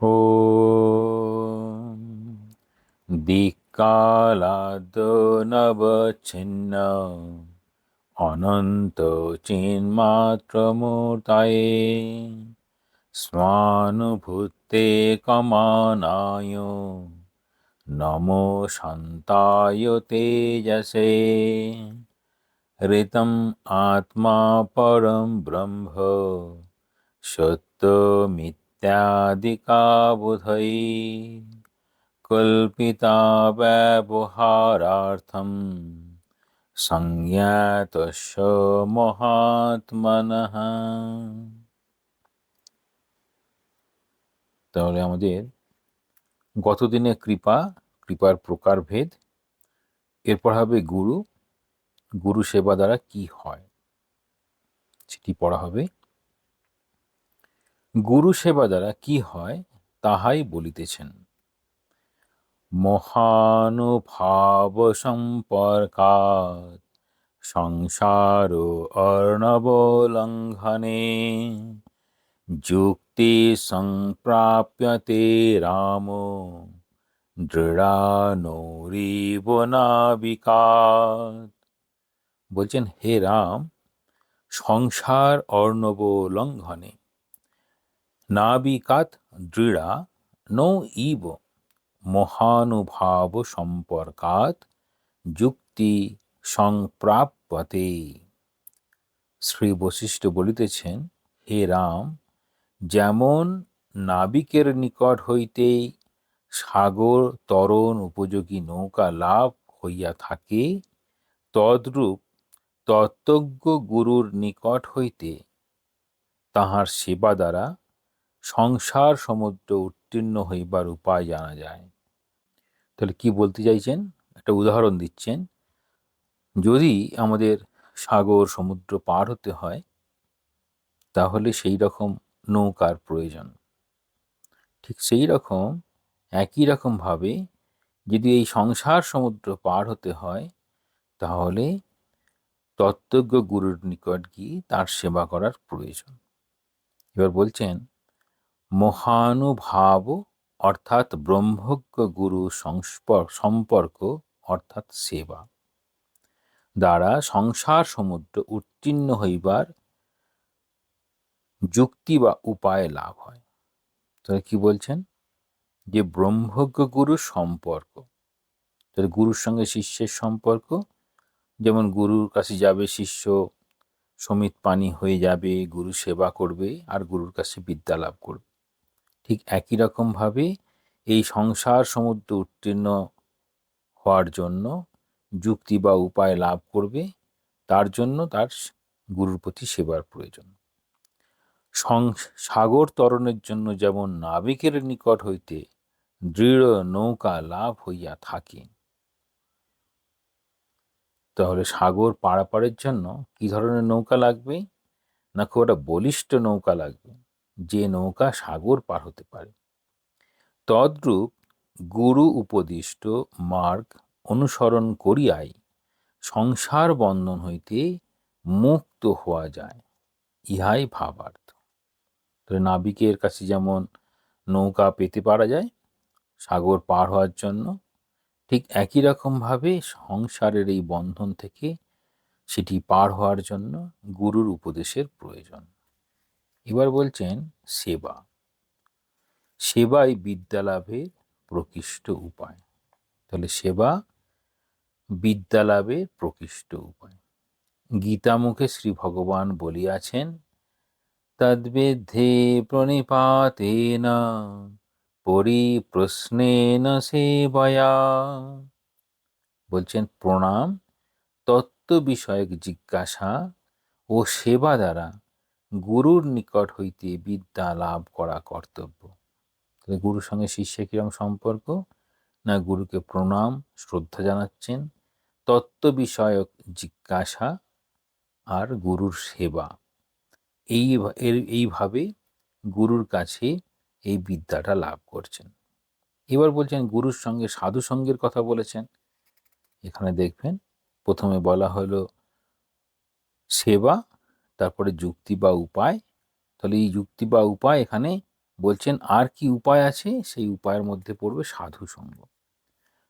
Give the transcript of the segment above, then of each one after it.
ও দিকালাদনবচ্ছিন্ন অনন্ত চিন্মাত্রমূর্তায়ে স্মানুভূতে কমানায় নমো শান্তায় তেজসে ঋতম আত্মা পরম ব্রহ্ম সত্যমিত सत्यमित्यादिकाबुधै कल्पिता व्यवहारार्थं संज्ञातस्य মহাত্মনঃ তাহলে আমাদের গতদিনে কৃপা কৃপার প্রকারভেদ এরপর হবে গুরু গুরু সেবা দ্বারা কি হয় সেটি পড়া হবে গুরু সেবা দ্বারা কি হয়, তাহাই বলিতেছেন। মহানুভাব সম্পর্কাত সংসার অর্ণবলঙ্ঘনে যুক্তি সংপ্রাপ্যতে রাম দৃঢ়ানৌরিব নাবিকাত। বলছেন, হে রাম, সংসার অর্ণব লঙ্ঘনে নাবিকাত দৃঢ়া নৌ ইব মহানুভাব সম্পর্কাত যুক্তি সংপ্রাপ্যতে। শ্রী বশিষ্ঠ বলিতেছেন, হে রাম, যেমন নাবিকের নিকট হইতেই সাগর তরণ উপযোগী নৌকা লাভ হইয়া থাকে, তদ্রূপ তত্ত্বজ্ঞ গুরুর নিকট হইতে তাহার সেবা দ্বারা সংসার সমুদ্র উত্তীর্ণ হইবার উপায় জানা যায়। তাহলে কি বলতে চাইছেন? একটা উদাহরণ দিচ্ছেন। যদি আমাদের সাগর সমুদ্র পার হতে হয়, তাহলে সেই রকম নৌকার প্রয়োজন। ঠিক সেই রকম, একই রকমভাবে যদি এই সংসার সমুদ্র পার হতে হয়, তাহলে তত্ত্বজ্ঞ গুরুর নিকট গিয়ে তার সেবা করার প্রয়োজন। এবার বলছেন মহানুভাব, অর্থাৎ ব্রহ্মজ্ঞ গুরু সম্পর্ক, অর্থাৎ সেবা, দ্বারা সংসার সমুদ্র উত্তীর্ণ হইবার যুক্তি বা উপায় লাভ হয়। তাহলে কি বলছেন? যে ব্রহ্মজ্ঞ গুরু সম্পর্ক। তাহলে গুরুর সঙ্গে শিষ্যের সম্পর্ক, যেমন গুরুর কাছে যাবে শিষ্য সমিত পানি হয়ে যাবে, গুরু সেবা করবে, আর গুরুর কাছে বিদ্যা লাভ করবে। ঠিক একই রকমভাবে এই সংসার সমুদ্র উত্তীর্ণ হওয়ার জন্য যুক্তি বা উপায় লাভ করবে, তার জন্য তার গুরুর প্রতি সেবার প্রয়োজন। সাগর তরণের জন্য যেমন নাবিকের নিকট হইতে দৃঢ় নৌকা লাভ হইয়া থাকে, তাহলে সাগর পারাপারের জন্য কি ধরনের নৌকা লাগবে? না খুব একটা বলিষ্ঠ নৌকা লাগবে? যে নৌকা সাগর পার হতে পারে। তদ্রূপ গুরু উপদিষ্ট মার্গ অনুসরণ করিয়াই সংসার বন্ধন হইতে মুক্ত হওয়া যায়, ইহাই ভাবার্থ। তাহলে নাবিকের কাছে যেমন নৌকা পেতে পারা যায়, সাগর পার হওয়ার জন্য, ঠিক একই রকমভাবে সংসারের এই বন্ধন থেকে সেটি পার হওয়ার জন্য গুরুর উপদেশের প্রয়োজন। এবার বলছেন সেবা। সেবাই বিদ্যালাভের প্রকৃষ্ট উপায়। তাহলে সেবা বিদ্যালাভের প্রকৃষ্ট উপায়। গীতামুখে শ্রী ভগবান বলিয়াছেন, তদ্বিদ্ধে প্রণিপাতেন পরিপ্রশ্নেন সেবয়া। বলছেন প্রণাম, তত্ত্ব বিষয়ক জিজ্ঞাসা ও সেবা দ্বারা গুরুর নিকট হইতে বিদ্যা লাভ করা কর্তব্য। তাহলে গুরুর সঙ্গে শিষ্যের কিরম সম্পর্ক? না গুরুকে প্রণাম, শ্রদ্ধা জানাচ্ছেন তত্ত্ব বিষয়ক জিজ্ঞাসা আর গুরুর সেবা। এই এর, এইভাবে গুরুর কাছে এই বিদ্যাটা লাভ করছেন। এবার বলছেন, গুরুর সঙ্গে সাধু সঙ্গের কথা বলেছেন। এখানে দেখবেন, প্রথমে বলা হলো সেবা তারপরে যুক্তি বা উপায়। তাহলে এই যুক্তি বা উপায় এখানে বলছেন, আর কি উপায় আছে? সেই উপায়ের মধ্যে পড়বে সাধু সঙ্গ।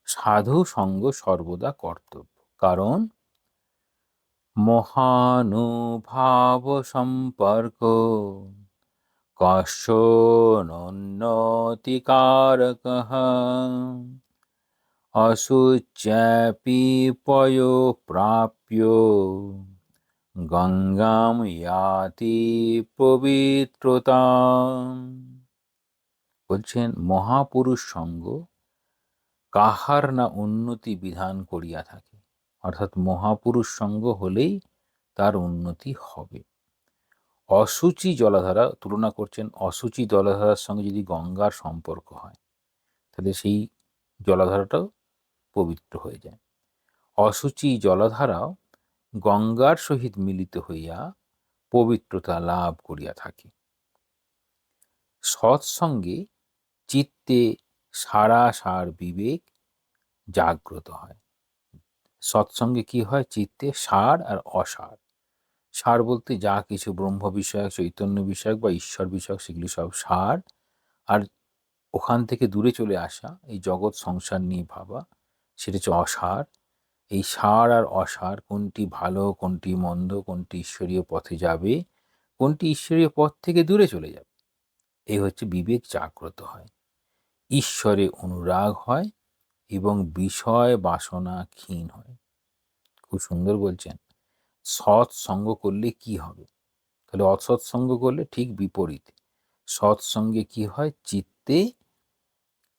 সাধু সঙ্গ সর্বদা কর্তব্য। কারণ মহানুভাব সম্পর্ক। কশোন্নতিকারক অশুচ্যাপি পয়ো প্রাপ্য গঙ্গাম ইয়াতি পবিত্রতা বলছেন, মহাপুরুষ সঙ্গ কাহার না উন্নতি বিধান করিয়া থাকে? অর্থাৎ মহাপুরুষ সঙ্গ হলেই তার উন্নতি হবে। অসুচি জলাধারা, তুলনা করছেন অসুচি জলাধারার সঙ্গে যদি গঙ্গার সম্পর্ক হয়, তাহলে সেই জলাধারাটাও পবিত্র হয়ে যায়। অসুচি জলাধারাও গঙ্গার সহিত মিলিত হইয়া পবিত্রতা লাভ করিয়া থাকে। সৎসঙ্গে চিত্তে সারা সার বিবেক জাগ্রত হয়। সৎসঙ্গে কি হয়? চিত্তে সার আর অসার। সার বলতে যা কিছু ব্রহ্ম বিষয়ক, চৈতন্য বিষয়ক বা ঈশ্বর বিষয়ক, সেগুলি সব সার। আর ওখান থেকে দূরে চলে আসা এই জগৎ সংসার নিয়ে ভাবা, সেটা হচ্ছে অসার। এই সার আর অসার কোনটি ভালো, কোনটি মন্দ, কোনটি ঈশ্বরীয় পথে যাবে, কোনটি ঈশ্বরীয় পথ থেকে দূরে চলে যাবে? এই হচ্ছে বিবেক জাগ্রত হয়। ঈশ্বরে অনুরাগ হয় এবং বিষয় বাসনা ক্ষীণ হয়। খুব সুন্দর বলছেন। সৎসঙ্গ করলে কি হবে? তাহলে অসৎসঙ্গ করলে ঠিক বিপরীত। সৎসঙ্গে কি হয়? চিত্তে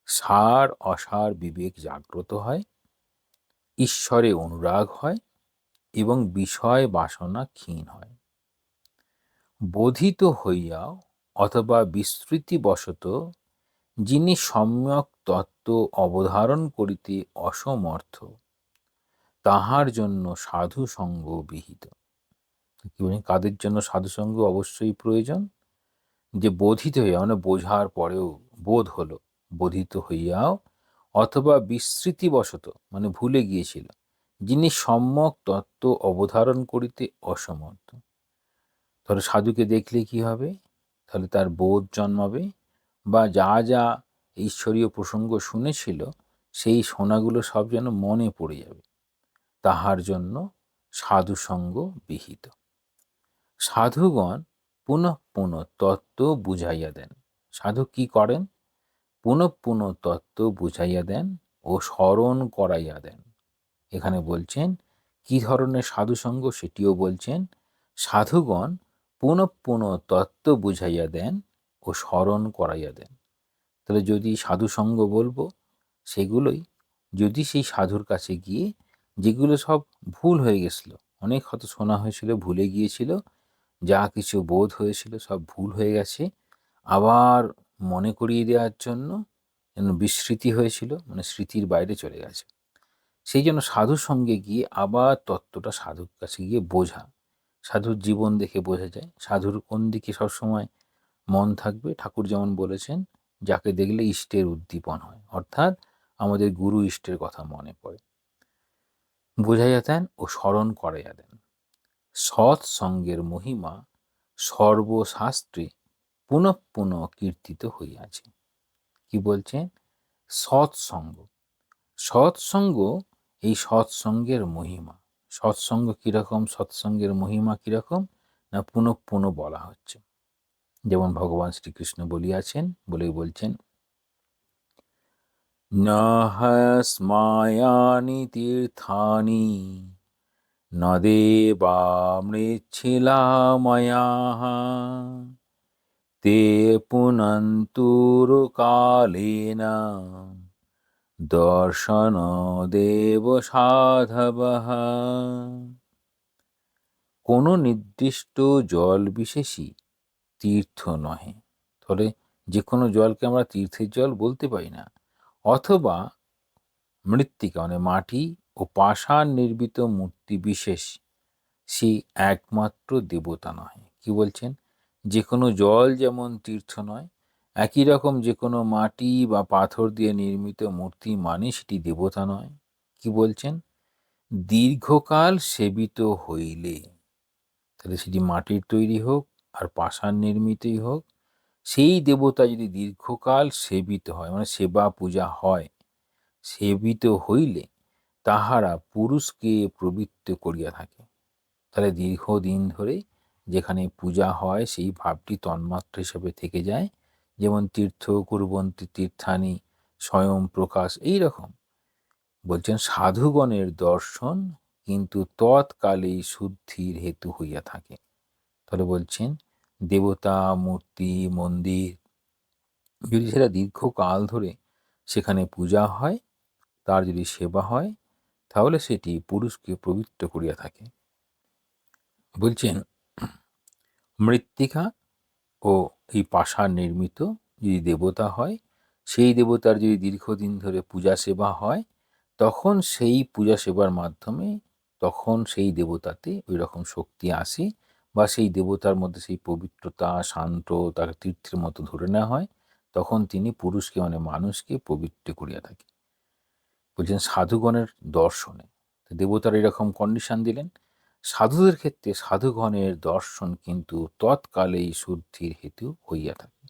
সার, অসার, বিবেক জাগ্রত হয়। ঈশ্বরে অনুরাগ হয় এবং বিষয় বাসনা ক্ষীণ হয়। বোধিত হইয়াও অথবা বিস্তৃতিবশত যিনি সম্যক তত্ত্ব অবধারণ করিতে অসমর্থ, তাহার জন্য সাধু সঙ্গ বিহিত কাদের জন্য সাধু সঙ্গ অবশ্যই প্রয়োজন? যে বোধিত হইয়া মানে বোঝার পরেও বোধ হলো, বোধিত হইয়াও অথবা বিস্মৃতিবশত মানে ভুলে গিয়েছিল, যিনি সম্যক তত্ত্ব অবধারণ করিতে অসমর্থ। তাহলে সাধুকে দেখলে কি হবে? তাহলে তার বোধ জন্মাবে বা যা যা ঈশ্বরীয় প্রসঙ্গ শুনেছিল, সেই শোনাগুলো সব যেন মনে পড়ে যাবে। তাহার জন্য সাধুসঙ্গ বিহিত। সাধুগণ পুনঃ পুনঃ তত্ত্ব বুঝাইয়া দেন। সাধু কি করেন? পুনঃ পুনঃ তত্ত্ব বুঝাইয়া দেন ও স্মরণ করাইয়া দেন। এখানে বলছেন, কি ধরনের সাধুসঙ্গ? সেটিও বলছেন, সাধুগণ পুনঃ পুনঃ তত্ত্ব বুঝাইয়া দেন ও স্মরণ করাইয়া দেন। তাহলে যদি সাধুসঙ্গ বলব, সেগুলোই যদি সেই সাধুর কাছে গিয়ে যেগুলো সব ভুল হয়ে গেছিল, অনেক হয়তো শোনা হয়েছিল, ভুলে গিয়েছিল, যা কিছু বোধ হয়েছিল সব ভুল হয়ে গেছে, আবার মনে করিয়ে দেওয়ার জন্য যেন বিস্মৃতি হয়েছিল মানে স্মৃতির বাইরে চলে গেছে। সেই জন্য সাধুর সঙ্গে গিয়ে আবার তত্ত্বটা সাধুর কাছে গিয়ে বোঝা। সাধুর জীবন দেখে বোঝা যায়। সাধুর কোন দিকে সবসময় মন থাকবে? ঠাকুর যেমন বলেছেন, যাকে দেখলে ইষ্টের উদ্দীপন হয়। অর্থাৎ আমাদের গুরু ইষ্টের কথা মনে পড়ে। বুঝাইয়া দেন ও স্মরণ করাইয়া দেন সৎসঙ্গের মহিমা সর্বশাস্ত্রে পুনঃ পুনঃ কীর্তিত হইয়াছে। কি বলছেন সৎসঙ্গ। সৎসঙ্গ, এই সৎসঙ্গের মহিমা। সৎসঙ্গ কীরকম? সৎসঙ্গের মহিমা কীরকম? না পুনঃ পুনঃ বলা হচ্ছে। যেমন ভগবান শ্রীকৃষ্ণ বলিয়াছেন বলে বলছেন, নহস্মায়ানি তীর্থানি, ন ते পুনন্তুরকালেন দর্শন দেব সাধবः কোনো নির্দিষ্ট জল বিশেষই তীর্থ নহে। তাহলে যে কোনো জলকে আমরা তীর্থের জল বলতে পারি না। অথবা মৃত্তিকা মানে মাটি ও পাষাণ নির্মিত মূর্তি বিশেষ সেই একমাত্র দেবতা নয় কি বলছেন? যে কোনো জল যেমন তীর্থ নয়, একই রকম যে কোনো মাটি বা পাথর দিয়ে নির্মিত মূর্তি মানে সেটি দেবতা নয়। কি বলছেন? দীর্ঘকাল সেবিত হইলে, তাহলে সেটি মাটির তৈরি হোক আর পাষাণ নির্মিতই হোক, সেই দেবতা যদি দীর্ঘকাল সেবিত হয় মানে সেবা পূজা হয়, সেবিত হইলে তাহারা পুরুষকে প্রবৃত্ত করিয়া থাকে। তাহলে দীর্ঘদিন ধরে যেখানে পূজা হয়, সেই ভাবটি তন্মাত্র হিসেবে থেকে যায়। যেমন তীর্থ, কুরবন্তী, তীর্থানি, স্বয়ং প্রকাশ, এই রকম। বলছেন, সাধুগণের দর্শন কিন্তু তৎকালেই শুদ্ধির হেতু হইয়া থাকে। তাহলে বলছেন, দেবতা, মূর্তি, মন্দির, যদি সেটা দীর্ঘকাল ধরে সেখানে পূজা হয়, তার যদি সেবা হয়, তাহলে সেটি পুরুষকে পবিত্র করিয়া থাকে। বলছেন মৃত্তিকা ও এই পাষাণ নির্মিত, যদি দেবতা হয়, সেই দেবতার যদি দীর্ঘদিন ধরে পূজা সেবা হয়, তখন সেই পূজা সেবার মাধ্যমে, তখন সেই দেবতাতে ওই রকম শক্তি আসে বা সেই দেবতার মধ্যে সেই পবিত্রতা, শান্ত, তাকে তীর্থের মতো ধরে নেওয়া হয়, তখন তিনি পুরুষকে মানে মানুষকে পবিত্র করিয়া থাকে। বলছেন সাধুগণের দর্শনে। দেবতার এরকম কন্ডিশন দিলেন সাধুদের ক্ষেত্রে সাধুগণের দর্শন কিন্তু তৎকালেই শুদ্ধির হেতু হইয়া থাকে।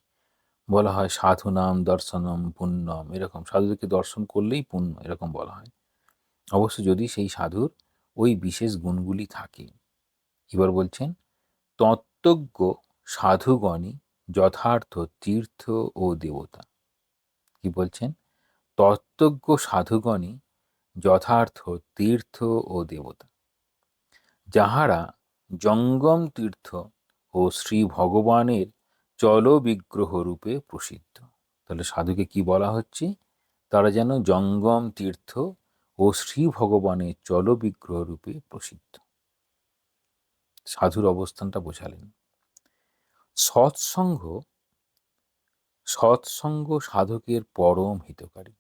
বলা হয়, সাধু নাম দর্শনম পুণ্যম। এরকম, সাধুদেরকে দর্শন করলেই পুণ্য, এরকম বলা হয়। অবশ্য যদি সেই সাধুর ওই বিশেষ গুণগুলি থাকে, এবার বলছেন, তত্ত্বজ্ঞ সাধুগণই যথার্থ তীর্থ ও দেবতা। কি বলছেন? তত্ত্বজ্ঞ সাধুগণই যথার্থ তীর্থ ও দেবতা। যাহারা জঙ্গম তীর্থ ও শ্রী ভগবানের চল বিগ্রহ রূপে প্রসিদ্ধ। তাহলে সাধুকে কি বলা হচ্ছে? তারা যেন জঙ্গম তীর্থ ও শ্রী ভগবানের চল বিগ্রহ রূপে প্রসিদ্ধ। সাধুর অবস্থানটা বোঝালেন। সৎসঙ্গ সৎসঙ্গ সাধকের পরম হিতকারী।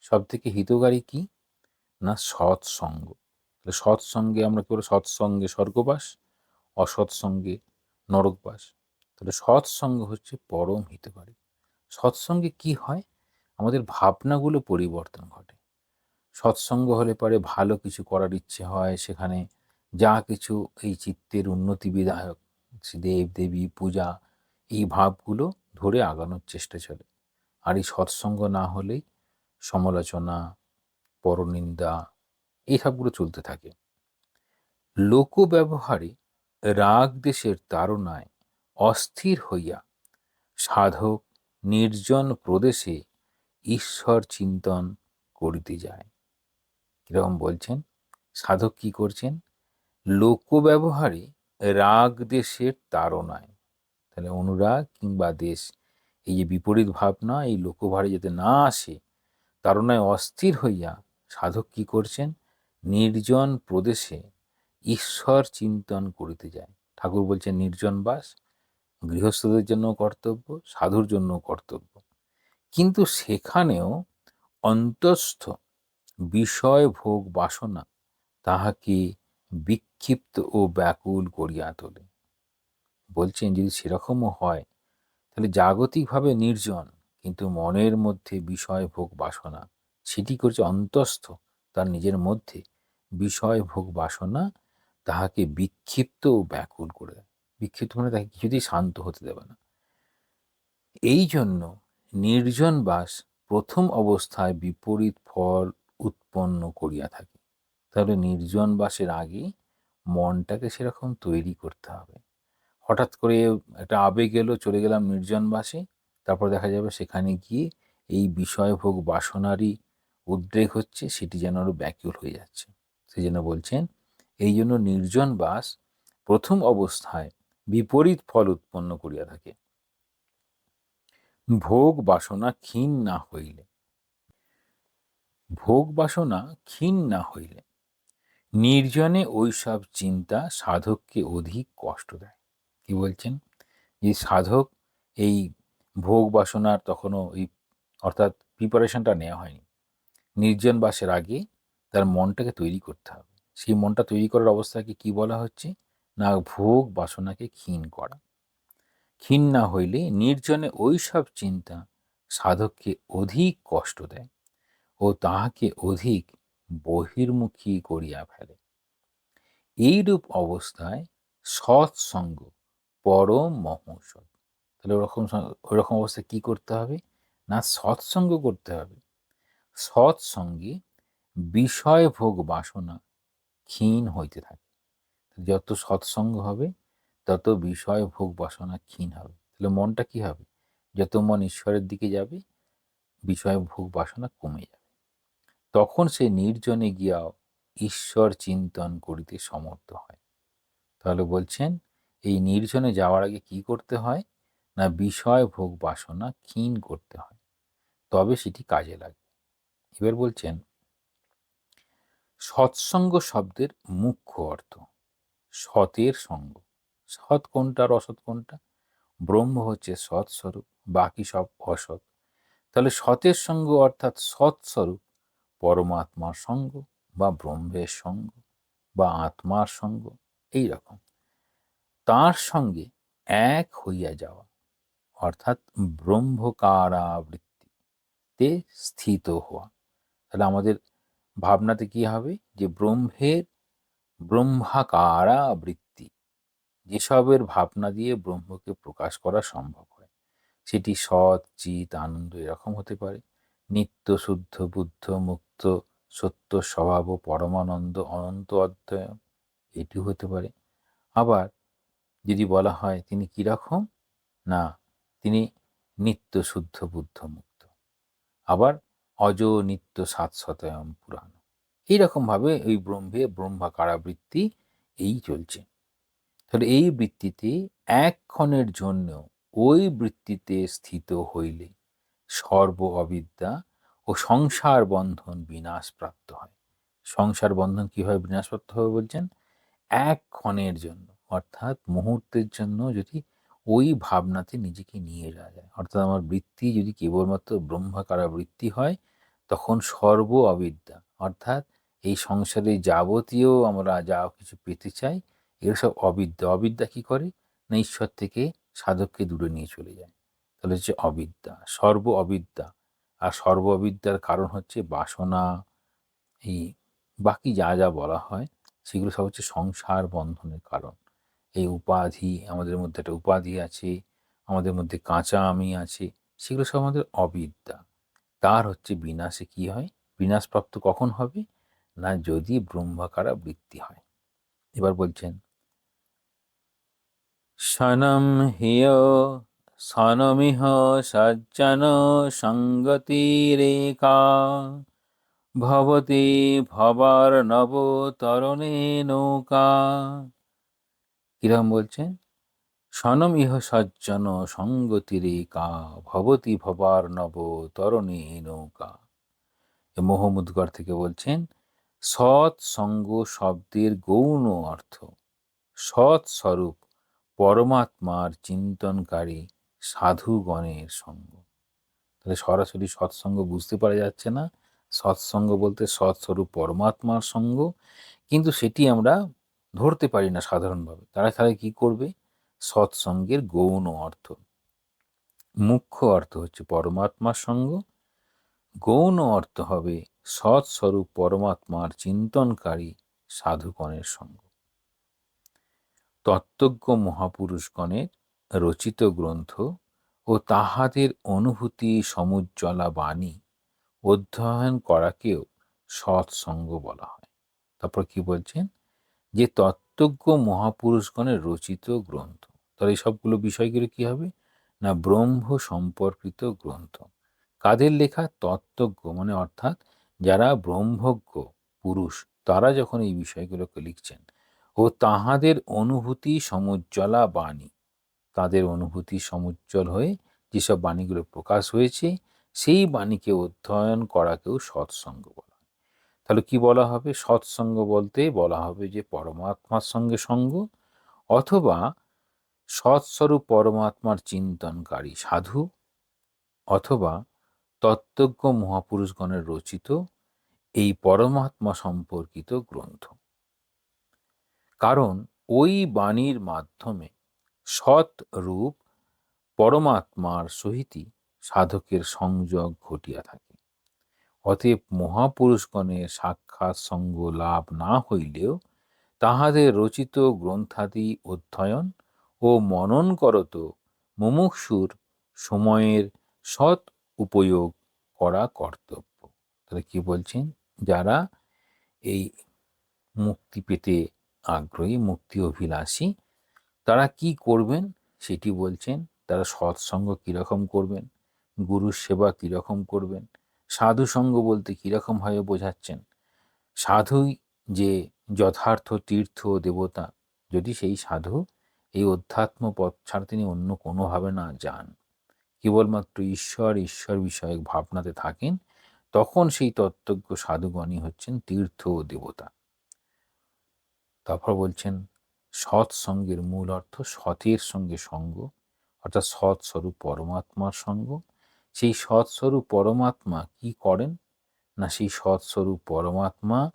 সব থেকে হিতকারী কি? না সৎসঙ্গ। তাহলে সৎসঙ্গে আমরা কী কি সৎসঙ্গে স্বর্গবাস, অসৎসঙ্গে নরকবাস। তাহলে সৎসঙ্গ হচ্ছে পরম হিতকারী। সৎসঙ্গে কি হয়? আমাদের ভাবনাগুলো পরিবর্তন ঘটে। সৎসঙ্গ হলে পরে ভালো কিছু করার ইচ্ছে হয়, সেখানে যা কিছু এই চিত্তের উন্নতি বিধায়ক দেব দেবী, পূজা, এই ভাবগুলো ধরে আগানোর চেষ্টা চলে। আর এই সৎসঙ্গ না হলেই সমালোচনা, পরনিন্দা এইসবগুলো চলতে থাকে। লোক ব্যবহারে রাগ দেশের তারণায় অস্থির হইয়া সাধক নির্জন প্রদেশে ঈশ্বর চিন্তন করিতে যায়। কীরকম বলছেন? সাধক কি করছেন? লোক ব্যবহারে রাগ দেশের তারণায় তাহলে অনুরাগ কিংবা দেশ, এই যে বিপরীত ভাবনা, এই লোকভারে যাতে না আসে তারণায় অস্থির হইয়া সাধক কি করছেন? নির্জন প্রদেশে ঈশ্বর চিন্তন করিতে যায়। ঠাকুর বলছেন, নির্জন বাস, গৃহস্থদের জন্য কর্তব্য, সাধুর জন্য কর্তব্য। কিন্তু সেখানেও অন্তস্থ বিষয় ভোগ বাসনা তাহাকে বিক্ষিপ্ত ও ব্যাকুল করিয়া তোলে। বলছেন, যদি সেরকমও হয়, তাহলে জাগতিকভাবে নির্জন, কিন্তু মনের মধ্যে বিষয় ভোগ বাসনা, সেটি করছে অন্তস্থ, তার নিজের মধ্যে বিষয় ভোগ বাসনা তাহাকে বিক্ষিপ্ত ও ব্যাকুল করে দেয়। বিক্ষিপ্ত মানে তাকে কিছুতেই শান্ত হতে দেবে না। এই জন্য নির্জন বাস প্রথম অবস্থায় বিপরীত ফল উৎপন্ন করিয়া থাকে। তাহলে নির্জন বাসের আগে মনটাকে সেরকম তৈরি করতে হবে। হঠাৎ করে একটা আবেগ এলো, চলে গেলাম নির্জন বাসে, তারপর দেখা যাবে সেখানে গিয়ে এই বিষয়ভোগ বাসনারই উদ্রেক হচ্ছে, সেটি যেন আরও ব্যাকুল হয়ে যাচ্ছে। সেই জন্য বলছেন, এই জন্য নির্জন বাস প্রথম অবস্থায় বিপরীত ফল উৎপন্ন করিয়া থাকে। ভোগ বাসনা ক্ষীণ না হইলে। ভোগ বাসনা ক্ষীণ না হইলে। নির্জনে ওইসব চিন্তা সাধককে অধিক কষ্ট দেয়। কি বলছেন? যে সাধক এই ভোগ বাসনার তখনও এই অর্থাৎ প্রিপারেশনটা নেওয়া হয়নি। নির্জন বাসের আগে তার মনটাকে তৈরি করতে হবে। সেই মনটা তৈরি করার অবস্থাকে কি বলা হচ্ছে? না ভোগ, বাসনাকে ক্ষীণ করা। ক্ষীণ না হইলে নির্জনে ওই সব চিন্তা সাধককে অধিক কষ্ট দেয় ও তাহাকে অধিক বহির্মুখী করিয়া ফেলে। এইরূপ অবস্থায় সৎসঙ্গ পরম মহৌষধ। তাহলে ওরকম ওরকম অবস্থায় কী করতে হবে? না সৎসঙ্গ করতে হবে। সৎসঙ্গে বিষয় ভোগ বাসনা ক্ষীণ হইতে থাকে। যত সৎসঙ্গ হবে, তত বিষয় ভোগ বাসনা ক্ষীণ হবে। তাহলে মনটা কি হবে? যত মন ঈশ্বরের দিকে যাবে বিষয় ভোগ বাসনা কমে যাবে। তখন সে নির্জনে গিয়াও ঈশ্বর চিন্তন করিতে সমর্থ হয়। তাহলে বলছেন, এই নির্জনে যাওয়ার আগে কি করতে হয়? না বিষয় ভোগ বাসনা ক্ষীণ করতে হয়। তবে সেটি কাজে লাগে এবার বলছেন সৎসঙ্গ শব্দের মুখ্য অর্থ। সতের সঙ্গ। সৎ কোনটা আর অসৎ কোনটা? ব্রহ্ম হচ্ছে সৎস্বরূপ, বাকি সব অসৎ। তাহলে সতের সঙ্গ অর্থাৎ সৎস্বরূপ পরমাত্মার সঙ্গ বা ব্রহ্মের সঙ্গ বা আত্মার সঙ্গ, এই রকম। তার সঙ্গে এক হইয়া যাওয়া, অর্থাৎ ব্রহ্মকারাবৃত্তিতে স্থিত হওয়া। তাহলে আমাদের ভাবনাতে কি হবে? যে ব্রহ্মের ব্রহ্মাকারাবৃত্তি যেসবের ভাবনা দিয়ে ব্রহ্মকে প্রকাশ করা সম্ভব হয়। সেটি সৎ চিত আনন্দ এরকম হতে পারে। নিত্য শুদ্ধ, বুদ্ধ, মুক্ত, সত্য, স্বভাব ও পরমানন্দ, অনন্ত অধ্যয়ন এটি হতে পারে। আবার যদি বলা হয় তিনি কীরকম না, তিনি নিত্য শুদ্ধ, বুদ্ধ, মুক্ত। আবার অজ নিত্য সাতশতয়ম পুরাণ। এইরকমভাবে ওই ব্রহ্মে ব্রহ্মাকারাবৃত্তি এই চলছে। তাহলে এই বৃত্তিতে এক ক্ষণের জন্য ওই বৃত্তিতে স্থিত হইলে সর্ব অবিদ্যা ও সংসার বন্ধন বিনাশ প্রাপ্ত হয়। সংসার বন্ধন কীভাবে বিনাশপ্রাপ্ত হবে বলছেন? এক ক্ষণের জন্য, অর্থাৎ মুহূর্তের জন্য যদি ওই ভাবনাতে নিজেকে নিয়ে যাওয়া যায়। অর্থাৎ আমার বৃত্তি যদি কেবলমাত্র ব্রহ্মাকারা বৃত্তি হয় তখন সর্ব অবিদ্যা। অর্থাৎ এই সংসারে যাবতীয় আমরা যা কিছু পেতে চাই, এগুলো সব অবিদ্যা। অবিদ্যা কী করে? না ঈশ্বর থেকে সাধককে দূরে নিয়ে চলে যায়। তাহলে হচ্ছে অবিদ্যা, সর্ব অবিদ্যা। আর সর্ব অবিদ্যার কারণ হচ্ছে বাসনা। এই বাকি যা যা বলা হয়, সেগুলো সব হচ্ছে সংসার বন্ধনের কারণ। এই উপাধি, আমাদের মধ্যে একটা উপাধি আছে, আমাদের মধ্যে কাঁচা আমি আছে, সেগুলো সব আমাদের অবিদ্যা। তার হচ্ছে বিনাশে কি হয়? বিনাশপ্রাপ্ত কখন হবে? না যদি ব্রহ্মাকারা বৃত্তি হয়। এবার বলছেন, সনম হিয়, সনমিহ সজ্জন সঙ্গতিরেকা, ভবতি ভবার নব তরণে নৌকা। কিরম বলছেন? সনম ইহ সজ্জন সঙ্গতিরেকা ভবতি ভবার নব তরণে নৌকা। মোহাম্মদগড় থেকে বলছেন, সৎ সঙ্গ শব্দের গৌণ অর্থ। সৎ স্বরূপ পরমাত্মার চিন্তনকারী সাধুগণের সঙ্গ। তাহলে সরাসরি সৎসঙ্গ বুঝতে পারা যাচ্ছে না। সৎসঙ্গ বলতে সৎস্বরূপ পরমাত্মার সঙ্গ, কিন্তু সেটি আমরা ধরতে পারি না সাধারণভাবে। তারা তাহলে কি করবে? সৎসঙ্গের গৌণ অর্থ। মুখ্য অর্থ হচ্ছে পরমাত্মার সঙ্গ। গৌণ অর্থ হবে সৎস্বরূপ পরমাত্মার চিন্তনকারী সাধুগণের সঙ্গ। তত্ত্বজ্ঞ মহাপুরুষগণের রচিত গ্রন্থ ও তাহাদের অনুভূতি সমুজ্জ্বলা বাণী অধ্যয়ন করাকেও সৎসঙ্গ বলা হয়। তারপর কি বলছেন? যে তত্ত্বজ্ঞ মহাপুরুষগণের রচিত গ্রন্থ। তাহলে এই সবগুলো বিষয়গুলো কি হবে? না ব্রহ্ম সম্পর্কিত গ্রন্থ। কাদের লেখা? তত্ত্বজ্ঞ। মানে অর্থাৎ যারা ব্রহ্মজ্ঞ, পুরুষ, তারা যখন এই বিষয়গুলোকে লিখছেন, ও তাহাদের অনুভূতি সমুজ্জ্বলা বাণী। তাদের অনুভূতি সমুজ্জ্বল হয়ে যেসব বাণীগুলো প্রকাশ হয়েছে, সেই বাণীকে অধ্যয়ন করাকেও সৎসঙ্গ বলা তাহলে কি বলা হবে? সৎসঙ্গ বলতে বলা হবে যে পরমাত্মার সঙ্গে সঙ্গ, অথবা সৎস্বরূপ পরমাত্মার চিন্তনকারী সাধু অথবা তত্ত্বজ্ঞ মহাপুরুষগণের রচিত এই পরমাত্মা সম্পর্কিত গ্রন্থ। কারণ ওই বাণীর মাধ্যমে সৎ রূপ পরমাত্মার সহিতই সাধকের সংযোগ ঘটিয়া থাকে। অতএব মহাপুরুষগণের সাক্ষাৎ সঙ্গ লাভ না হইলেও তাহাদের রচিত গ্রন্থাদি অধ্যয়ন ও মনন করত মুমুক্ষুর সময়ের সৎ উপয়োগ করা কর্তব্য। তাহলে কি বলছেন? যারা এই মুক্তি পেতে আগ্রহী, মুক্তি অভিলাষী, তারা কি করবেন? সেটি বলছেন, তারা সৎসঙ্গ কীরকম করবেন? গুরুর সেবা কীরকম করবেন? সাধু সঙ্গ বলতে কীরকম কীরকমভাবে বোঝাচ্ছেন? সাধুই যে যথার্থ তীর্থ দেবতা, যদি সেই সাধু এই অধ্যাত্ম পথ ছাড়া তিনি অন্য কোনোভাবে না যান। কেবলমাত্র ঈশ্বর ঈশ্বর বিষয়ক ভাবনাতে থাকেন, তখন সেই তত্ত্বজ্ঞ সাধুগণই হচ্ছেন তীর্থ ও দেবতা। তারপর বলছেন সৎসঙ্গের মূল অর্থ সতের সঙ্গে সঙ্গ, অর্থাৎ সৎস্বরূপ পরমাত্মার সঙ্গ। সেই সৎস্বরূপ পরমাত্মা কি করেন? না সেই সৎস্বরূপ পরমাত্মা,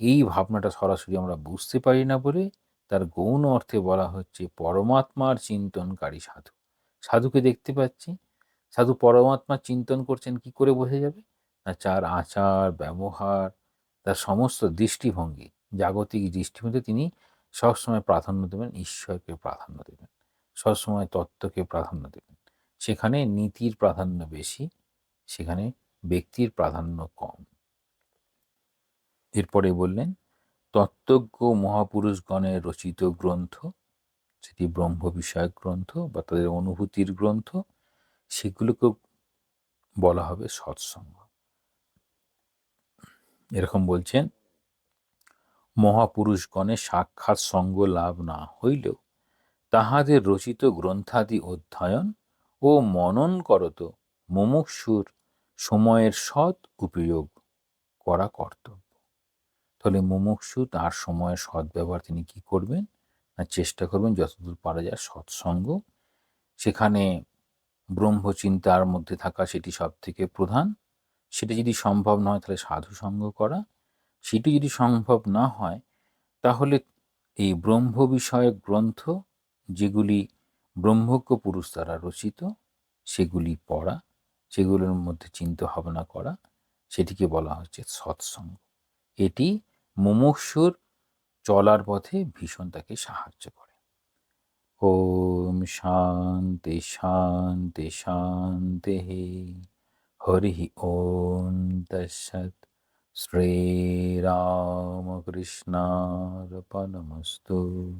এই ভাবনাটা সরাসরি আমরা বুঝতে পারি না বলে তার গৌণ অর্থে বলা হচ্ছে, পরমাত্মার চিন্তনকারী সাধু। সাধুকে দেখতে পাচ্ছি। সাধু পরমাত্মার চিন্তন করছেন, কি করে বোঝা যাবে? না চার আচার, ব্যবহার, তার সমস্ত দৃষ্টিভঙ্গি, জাগতিক দৃষ্টিভঙ্গিতে তিনি সবসময় প্রাধান্য দেবেন, ঈশ্বরকে প্রাধান্য দেবেন, সবসময় তত্ত্বকে প্রাধান্য দেবেন। সেখানে নীতির প্রাধান্য বেশি, সেখানে ব্যক্তির প্রাধান্য কম। এরপরে বললেন তত্ত্বজ্ঞ মহাপুরুষগণের রচিত গ্রন্থ সেটি ব্রহ্ম বিষয়ক গ্রন্থ বা তাদের অনুভূতির গ্রন্থ সেগুলোকে বলা হবে সৎসঙ্গ। এরকম বলছেন মহাপুরুষগণের সাক্ষাৎ সঙ্গ লাভ না হইলেও তাহাদের রচিত গ্রন্থাদি অধ্যয়ন ও মনন করত মুমুক্ষুর সময়ের সৎ উপয়োগ করা কর্তব্য। তাহলে মুমুক্ষু তার সময়ের সদ্ব্যবহার তিনি কি করবেন? না চেষ্টা করবেন যতদূর পারা যায় সৎসঙ্গ? সেখানে ব্রহ্মচিন্তার মধ্যে থাকা সেটি সব থেকে প্রধান। সেটি যদি সম্ভব না হয় তাহলে সাধু সঙ্গ করা। সেটি যদি সম্ভব না হয়, তাহলে এই ব্রহ্ম বিষয়ক গ্রন্থ যেগুলি ব্রহ্মজ্ঞ পুরুষ দ্বারা রচিত, সেগুলি পড়া, সেগুলোর মধ্যে চিন্তা ভাবনা করা, সেটিকে বলা হচ্ছে সৎসঙ্গ। এটি মুমুক্ষুর চলার পথে ভীষণ তাকে সাহায্য করে। ওম শান্তি শান্তি শান্তি, হরি ওম তৎসৎ। শ্রীরামকৃষ্ণার্পণমস্তু।